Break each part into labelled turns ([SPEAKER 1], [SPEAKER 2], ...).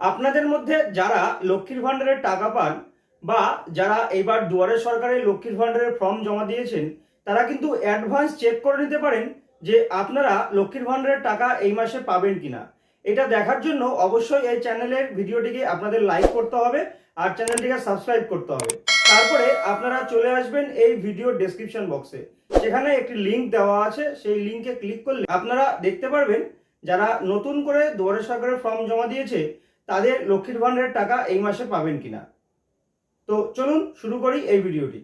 [SPEAKER 1] আপনাদের মধ্যে যারা লক্ষ্মীর ভাণ্ডারের টাকা পান বা যারা এবার দুয়ারে সরকারের লক্ষ্মীর ভাণ্ডারের ফর্ম জমা দিয়েছেন, তারা কিন্তু অ্যাডভান্স চেক করে নিতে পারেন যে আপনারা লক্ষ্মীর ভাণ্ডারের টাকা এই মাসে পাবেন কিনা। এটা দেখার জন্য অবশ্যই এই চ্যানেলের ভিডিওটিকে আপনাদের লাইক করতে হবে আর চ্যানেলটিকে সাবস্ক্রাইব করতে হবে। তারপরে আপনারা চলে আসবেন এই ভিডিও ডেসক্রিপশন বক্সে। সেখানে একটি লিংক দেওয়া আছে, সেই লিঙ্কে ক্লিক করলে আপনারা দেখতে পারবেন যারা নতুন করে দুয়ারে সরকারের ফর্ম জমা দিয়েছে তাদের লক্ষ্মীর ভাণ্ডারের টাকা এই মাসে পাবেন কিনা? তো চলুন শুরু করি এই ভিডিওটি।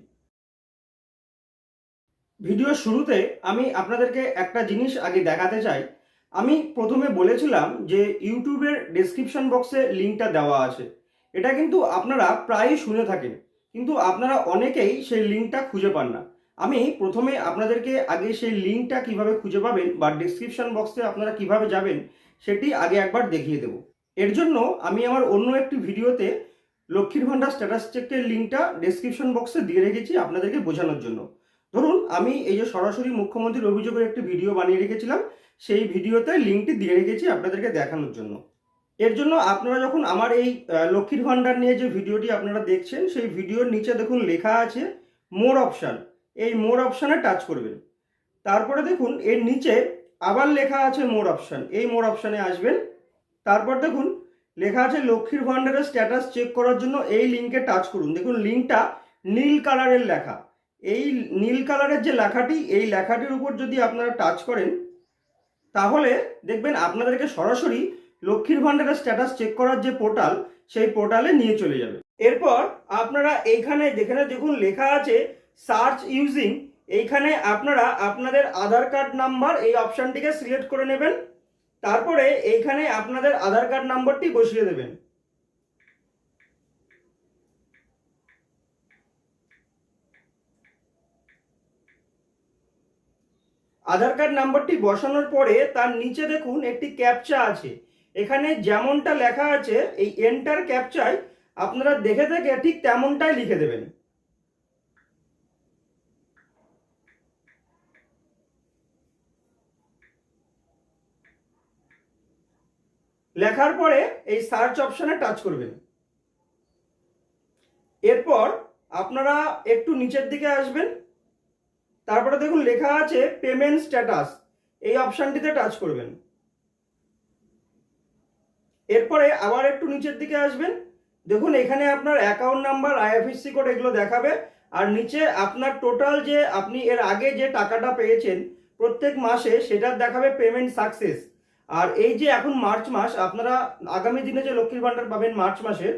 [SPEAKER 1] ভিডিও শুরুতে আমি আপনাদেরকে একটা জিনিস আগে দেখাতে চাই। আমি প্রথমে বলেছিলাম যে ইউটিউবের ডেসক্রিপশন বক্সে লিঙ্কটা দেওয়া আছে। এটা কিন্তু আপনারা প্রায়ই শুনে থাকেন, কিন্তু আপনারা অনেকেই সেই লিঙ্কটা খুঁজে পান না। আমি প্রথমে আপনাদেরকে আগে সেই লিঙ্কটা কীভাবে খুঁজে পাবেন বা ডেসক্রিপশন বক্সে আপনারা কীভাবে যাবেন, সেটি আগে একবার দেখিয়ে দেব। এর জন্য আমি আমার অন্য একটি ভিডিওতে লক্ষ্মীর ভাণ্ডার স্ট্যাটাস চেকের লিঙ্কটা ডেসক্রিপশন বক্সে দিয়ে রেখেছি আপনাদেরকে বোঝানোর জন্য। ধরুন, আমি এই যে সরাসরি মুখ্যমন্ত্রীর অভিযোগের একটি ভিডিও বানিয়ে রেখেছিলাম, সেই ভিডিওতে লিঙ্কটি দিয়ে রেখেছি আপনাদেরকে দেখানোর জন্য। এর জন্য আপনারা যখন আমার এই লক্ষ্মীর ভাণ্ডার নিয়ে যে ভিডিওটি আপনারা দেখছেন, সেই ভিডিওর নিচে দেখুন লেখা আছে, মোর অপশান। এই মোর অপশানে টাচ করবেন। তারপরে দেখুন, এর নিচে আবার লেখা আছে মোর অপশান। এই মোর অপশানে আসবেন। তারপর দেখুন, লেখা আছে লক্ষ্মীর ভাণ্ডারের স্ট্যাটাস চেক করার জন্য এই লিঙ্কে টাচ করুন। দেখুন লিঙ্কটা নীল কালারের লেখা। এই নীল কালারের যে লেখাটি, এই লেখাটির উপর যদি আপনারা টাচ করেন, তাহলে দেখবেন আপনাদেরকে সরাসরি লক্ষ্মীর ভাণ্ডারের স্ট্যাটাস চেক করার যে পোর্টাল সেই পোর্টালে নিয়ে চলে যাবে। এরপর আপনারা এইখানে যেখানে দেখুন, লেখা আছে সার্চ ইউজিং এইখানে আপনারা আপনাদের আধার কার্ড নাম্বার এই অপশানটিকে সিলেক্ট করে নেবেন। তারপরে এইখানে আপনাদের আধার কার্ড নাম্বারটি বসিয়ে দেবেন। আধার কার্ড নাম্বারটি বসানোর পরে তার নিচে দেখুন একটি ক্যাপচা আছে। এখানে যেমনটা লেখা আছে, এই এন্টার ক্যাপচায় আপনারা দেখে দেখে ঠিক তেমনটাই লিখে দেবেন। লেখার পরে এই সার্চ অপশনে টাচ করবেন। এরপর আপনারা একটু নিচের দিকে আসবেন। তারপরে দেখুন, লেখা আছে পেমেন্ট স্ট্যাটাস এই অপশানটিতে টাচ করবেন। এরপরে আবার একটু নিচের দিকে আসবেন। দেখুন, এখানে আপনার অ্যাকাউন্ট নাম্বার আইএফএসসি কোড এগুলো দেখাবে। আর নিচে আপনার টোটাল যে আপনি এর আগে যে টাকাটা পেয়েছেন, প্রত্যেক মাসে সেটার দেখাবে পেমেন্ট সাকসেস আর এই যে এখন মার্চ মাস, আপনারা আগামী দিনে যে লক্ষ্মীর ভাণ্ডার পাবেন মার্চ মাসে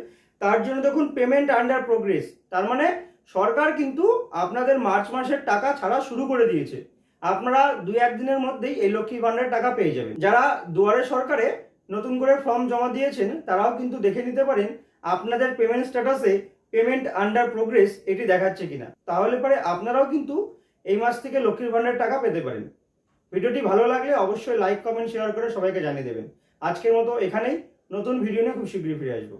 [SPEAKER 1] তার জন্য দেখুন পেমেন্ট আন্ডার প্রোগ্রেস তার মানে সরকার কিন্তু আপনাদের মার্চ মাসের টাকা ছাড়া শুরু করে দিয়েছে। আপনারা দু একদিনের মধ্যেই এই লক্ষ্মী ভাণ্ডারের টাকা পেয়ে যাবেন। যারা দুয়ারে সরকারে নতুন করে ফর্ম জমা দিয়েছেন, তারাও কিন্তু দেখে নিতে পারেন আপনাদের পেমেন্ট স্ট্যাটাসে পেমেন্ট আন্ডার প্রোগ্রেস এটি দেখাচ্ছে কিনা। তাহলে পরে আপনারাও কিন্তু এই মাস থেকে লক্ষ্মীর ভাণ্ডারের টাকা পেতে পারেন। ভিডিওটি ভালো লাগলে অবশ্যই লাইক কমেন্ট শেয়ার করে সবাইকে জানিয়ে দেবেন। আজকের মতো এখানেই। নতুন ভিডিও নিয়ে খুব শীঘ্রই ফিরে আসব।